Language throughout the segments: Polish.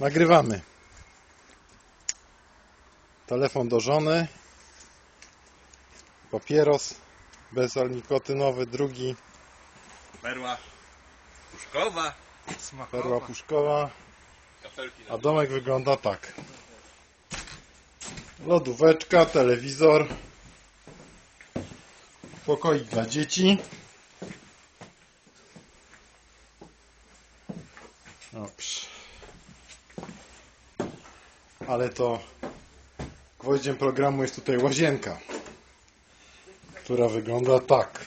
Nagrywamy. Telefon do żony. Papieros bezalnikotynowy, drugi. Perła puszkowa. Perła puszkowa. A domek wygląda tak. Lodóweczka, telewizor. Pokoik dla dzieci. Dobrze. Ale to gwoździem programu jest tutaj łazienka, która wygląda tak.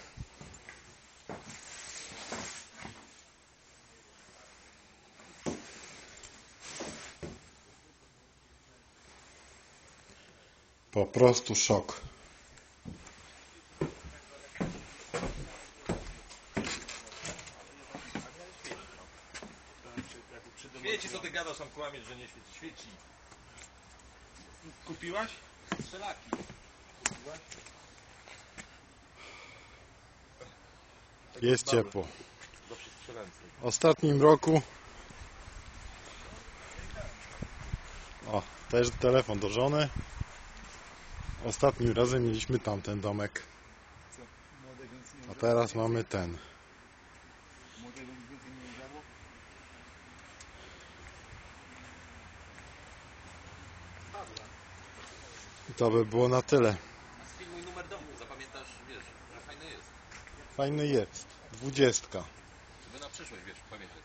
Po prostu szok. Świeci, co ty gadasz, tam kłamiesz, że nie świeci. Świeci. Kupiłaś? Strzelaki. Jest ciepło. W ostatnim roku. O, też telefon do żony. Ostatnim razem mieliśmy tamten domek, a teraz mamy ten. I to by było na tyle. Numer domu, zapamiętasz, wiesz, że fajny jest. Fajny jest. Dwudziestka. Żeby na przyszłość, wiesz, pamiętać.